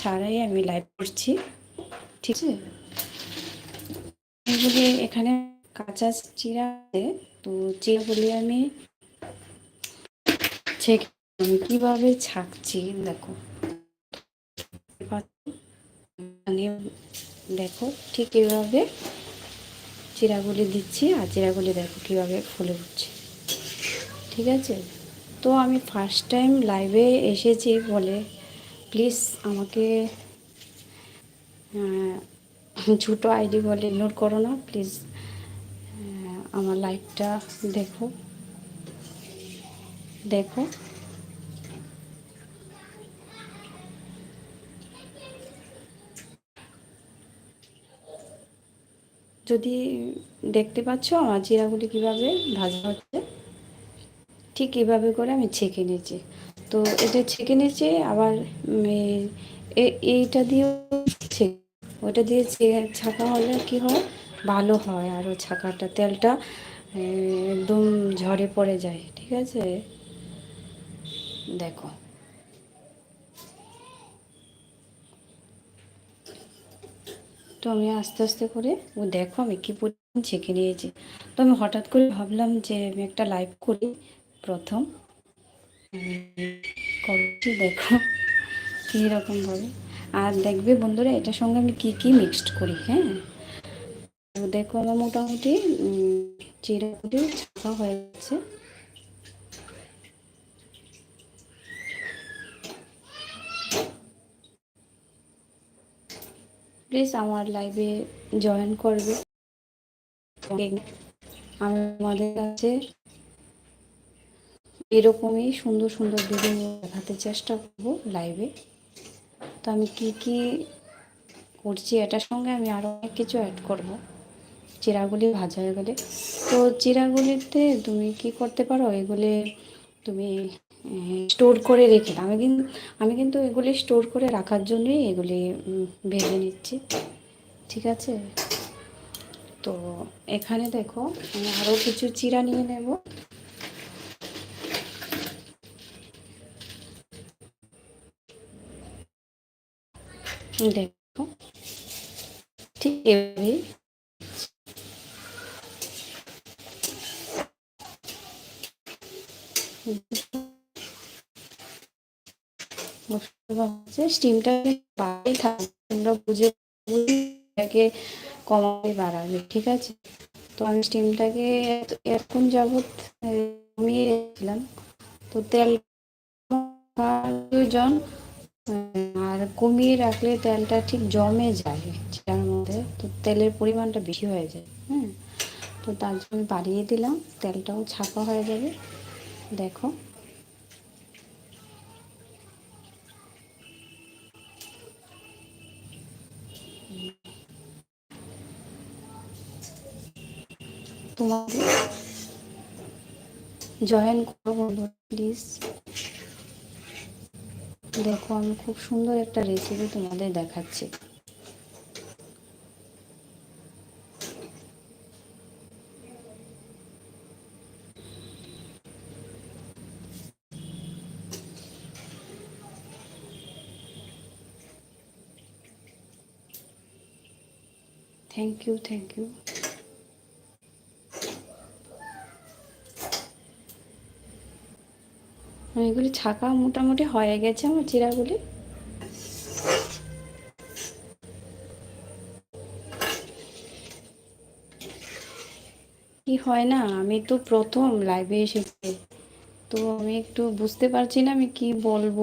ছাড়াই আমি লাইভ করছি। ঠিক আছে? এগুলি এখানে কাঁচা চিরা আছে, তো চিরাগুলি আমি কীভাবে ছাকছি, দেখো। দেখো, ঠিক এভাবে চিরাগুলি দিচ্ছি, আর চিরাগুলি দেখো কীভাবে ফুলে উঠছে। ঠিক আছে? তো আমি ফার্স্ট টাইম লাইভে এসেছি বলে প্লিজ আমাকে ছোটো আইডি বলে ইগনোর করো না, প্লিজ আমার লাইভটা দেখো দেখো। যদি দেখতে পাচ্ছ আমার জিরাগুলি কীভাবে ভাজা হচ্ছে, ঠিক এভাবে করে আমি ছেঁকে নিয়েছি তো এটা ছেঁকে নিয়েছি, আবার এইটা দিয়েও ওটা দিয়ে ছাকা হলে কি হয়? ভালো হয়। আর আরও ছাকাটা তেলটা একদম ঝরে পড়ে যায়, ঠিক আছে? দেখো। তো আমি আস্তে আস্তে করে, ও দেখো আমি কী পরিমাণ ছেঁকে নিয়েছি। তো আমি হঠাৎ করে ভাবলাম যে আমি একটা লাইভ করি প্রথম। করছি, দেখো কীরকমভাবে আর দেখবে বন্ধুরা, এটার সঙ্গে আমি কি কি মিক্সড করি হ্যাঁ? দেখো আমার মোটামুটি চিরাগুলি ছাপা হয়ে গেছে। প্লিজ আমার লাইভে জয়েন করবে। আমি আমাদের কাছে এরকমই সুন্দর সুন্দর ভিডিও দেখাতে চেষ্টা করব লাইভে তো আমি কি কি করছি এটার সঙ্গে আমি আরও অনেক কিছু অ্যাড করব। চিরাগুলি ভাজা হয়ে গেলে। তো চিরাগুলিতে তুমি কি করতে পারো? এগুলি তুমি স্টোর করে রেখে আমি কিন্তু আমি কিন্তু এগুলি স্টোর করে রাখার জন্যই এগুলি ভেজে নিচ্ছি। ঠিক আছে? তো এখানে দেখো, আমি আরও কিছু চিরা নিয়ে নেব। দেখো। ঠিক তোমরা বুঝে বুঝে ঠিক আছে? তো আমি স্টিমটাকে এরকম যাবৎ কমিয়ে তো তেল প্রয়োজন আর কমিয়ে রাখলে তেলটা ঠিক জমে যায় সেটার মধ্যে, তো তেলের পরিমাণটা বেশি হয়ে যায় হ্যাঁ তো তার জন্য বাড়িয়ে দিলাম, তেলটাও ছাপা হয়ে যাবে, দেখো। তোমাদের জয়েন করো বন্ধু প্লিজ। দেখো আমি খুব সুন্দর একটা রেসিপি তোমাদের দেখাচ্ছি। থ্যাংক ইউ থ্যাংক ইউ এগুলি ছাকা মোটামুটি হয়ে গেছে আমার চিরাগুলি। কি হয় না, আমি তো প্রথম লাইভে এসেছি। তো আমি একটু বুঝতে পারছি না আমি কি বলব।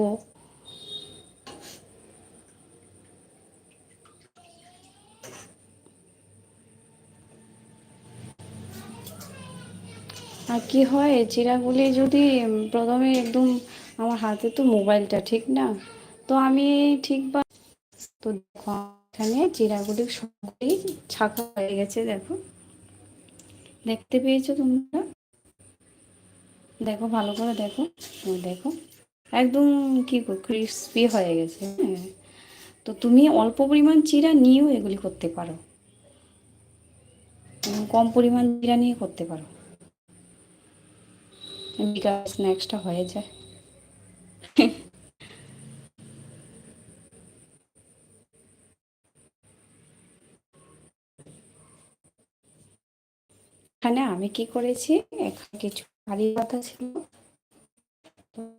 আর কি হয়, চিরাগুলি যদি প্রথমে একদম আমার হাতে তো মোবাইলটা, ঠিক না? তো আমি ঠিক বা তো দেখো, এখানে চিরাগুলি সবগুলি ছাকা হয়ে গেছে, দেখো। দেখতে পেয়েছ তোমরা? দেখো, ভালো করে দেখো। দেখো। একদম কি ক্রিসপি হয়ে গেছে হ্যাঁ। তো তুমি অল্প পরিমাণ চিরা নিয়েও এগুলি করতে পারো। কম পরিমাণ চিরা নিয়ে করতে পারো। বিকাল হয়ে যায়। এখানে আমি কি করেছি? এখানে কিছু কারি পাতা ছিল।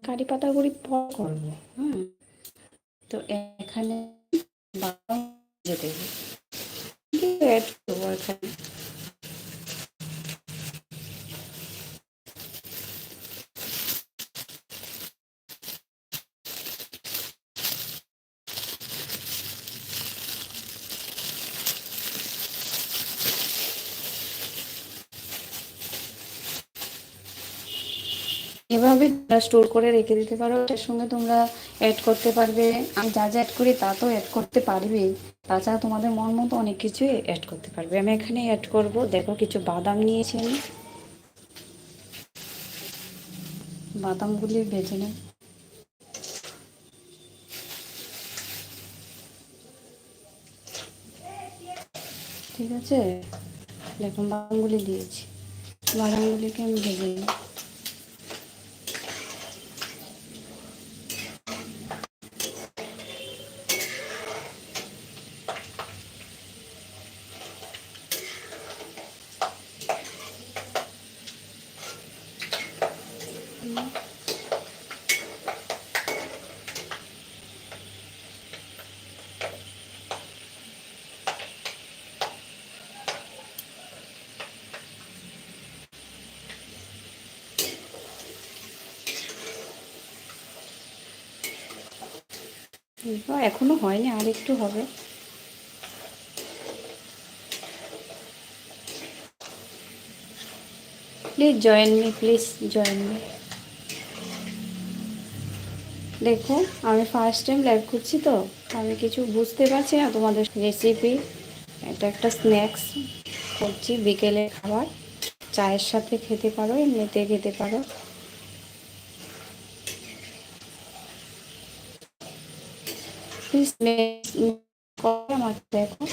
কারি পাতাগুলি পর করব তো এখানে বাদাম দেবো এখানে এভাবে স্টোর করে রেখে দিতে পারো। এটার সঙ্গে তোমরা অ্যাড করতে পারবে। আমি যা যা অ্যাড করি তা তো অ্যাড করতে পারবে তাছাড়া তোমাদের মন মতো অনেক কিছুই অ্যাড করতে পারবে। আমি এখানে অ্যাড করব। দেখো, কিছু বাদাম নিয়েছি আমি। বাদামগুলি ভেজে নেব। ঠিক আছে? দেখুন বাদামগুলি দিয়েছি। বাদামগুলিকে আমি ভেজে নিই এবার এখনও হয়নি, আর একটু হবে। Please join me please join me দেখো, আমি ফার্স্ট টাইম লাইভ করছি তো, আমি কিছু বুঝতে পারছি না তোমাদের রেসিপি এটা একটা স্ন্যাক্স করছি বিকেলে খাবার। চায়ের সাথে খেতে পারো, এমনিতে খেতে পারো। প্লিজ আমার দেখো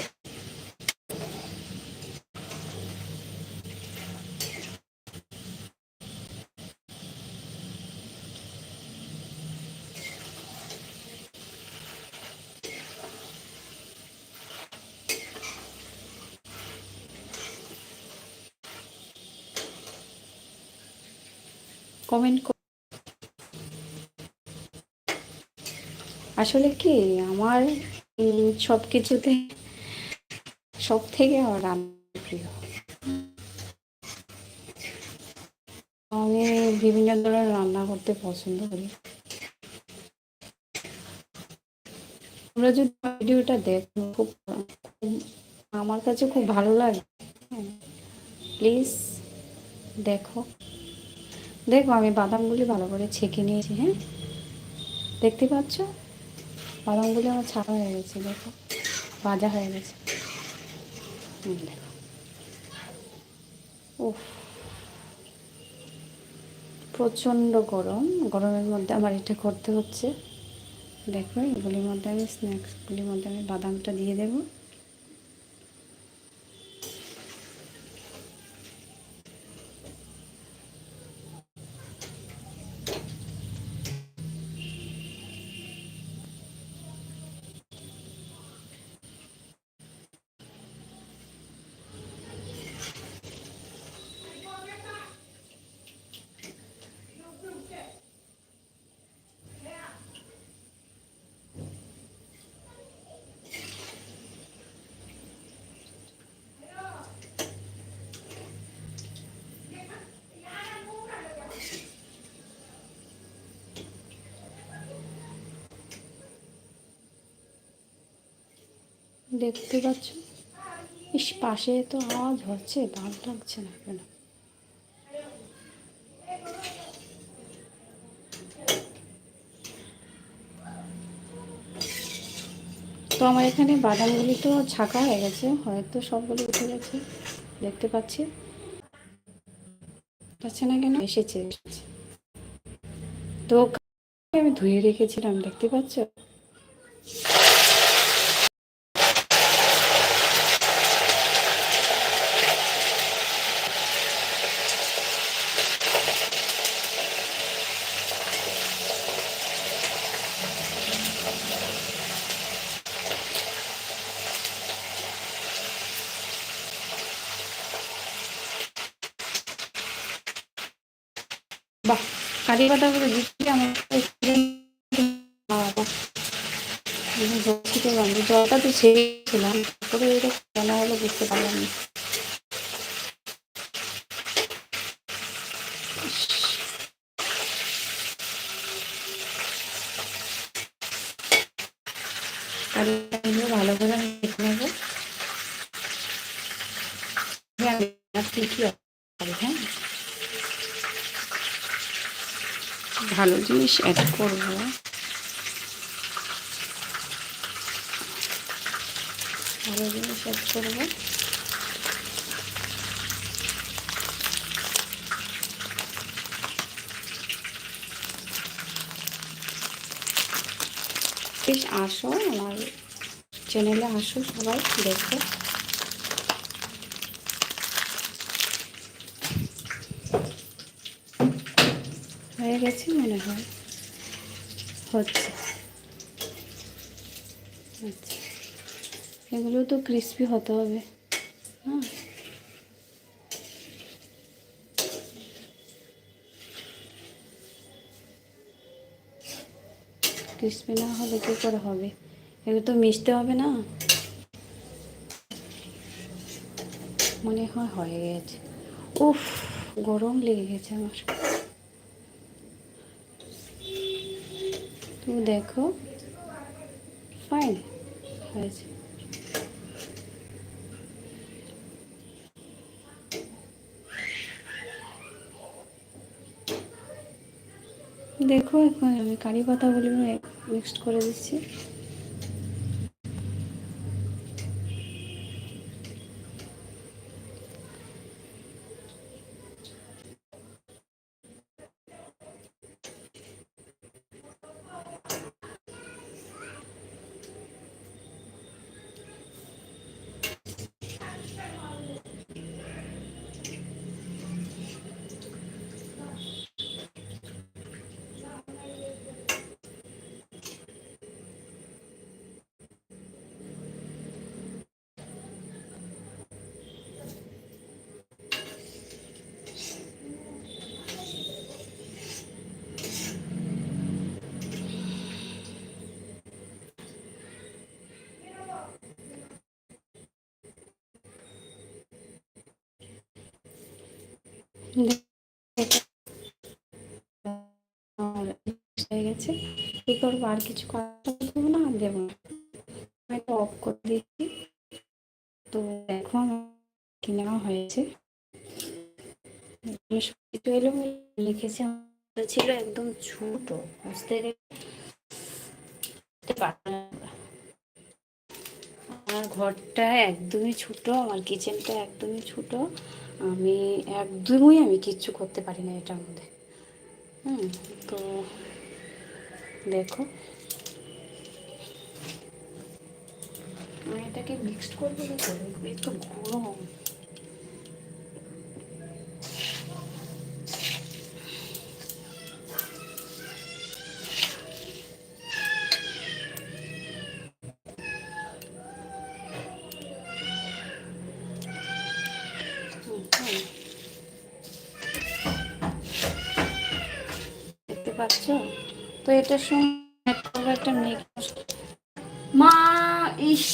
কমেন্ট আসলে কি, আমার সব কিছুতে সব থেকে আমার রান্না প্রিয়। আমি বিভিন্ন ধরনের রান্না করতে পছন্দ করি। তোমরা যদি ভিডিওটা দেখো, খুব আমার কাছে খুব ভালো লাগে। প্লিজ দেখো। দেখো, আমি বাদামগুলি ভালো করে ছেঁকে নিয়েছি হ্যাঁ। দেখতে পাচ্ছ? বাদামগুলি আমার ছাড়া হয়ে গেছে, দেখো। ভাজা হয়ে গেছে। দেখো। উফ। প্রচণ্ড গরম। গরমের মধ্যে আমার এটা করতে হচ্ছে। দেখো, এগুলির মধ্যে আমি স্ন্যাক্সগুলির মধ্যে আমি বাদামটা দিয়ে দেবো। দেখতে পাচ্ছ? ইস, পাশে তো আওয়াজ হচ্ছে ভালো লাগছে না কেন? তো আমার এখানে বাদামগুলি তো ছাকা হয়ে গেছে, হয়তো সবগুলো উঠে গেছে, দেখতে পাচ্ছি। পাচ্ছে না কেন? এসেছে তো আমি ধুয়ে রেখেছিলাম, দেখতে পাচ্ছ? বাহ কারি পাতাগুলো দিচ্ছি আমার জলটা তো ছেড়েছিলাম তারপরে এটা কেন হলো বুঝতে পারলাম না কারিগুলো ভালো করে আমি দেখে নেব হ্যাঁ কি কি হ্যাঁ ভালো জিনিস অ্যাড করব। ভালো জিনিস অ্যাড করব। প্লিজ আসো, আমার চ্যানেলে আসো সবাই, দেখো। হয়ে গেছে, মনে হয়। হচ্ছে। আচ্ছা। এগুলো তো ক্রিস্পি হতে হবে। হ্যাঁ ক্রিস্পি না হলে কী করে হবে? এগুলো তো মিশতে হবে না? মনে হয় হয়ে গেছে। উফ, গরম লেগে গেছে আমার। তুমি দেখো। ফাইন হয়েছে। দেখো এখন আমি কারি পাতাগুলো মিক্সড করে দিচ্ছি। হয়ে গেছে কী করব আর কিছু কথা না দেবো না অফ করে দিচ্ছি তো দেখো কিনা হয়েছে কিছু এলো লিখেছি ছিল একদম ছোট বুঝতে গেলে আমার ঘরটা একদমই ছোট, আমার কিচেনটা একদমই ছোট। আমি একদমই আমি কিচ্ছু করতে পারি না এটার মধ্যে। হুম, তো দেখো। আমি এটাকে মিক্সড করব একটু গরম। তো এটা শুনে একটা মেয়ে মা ইস।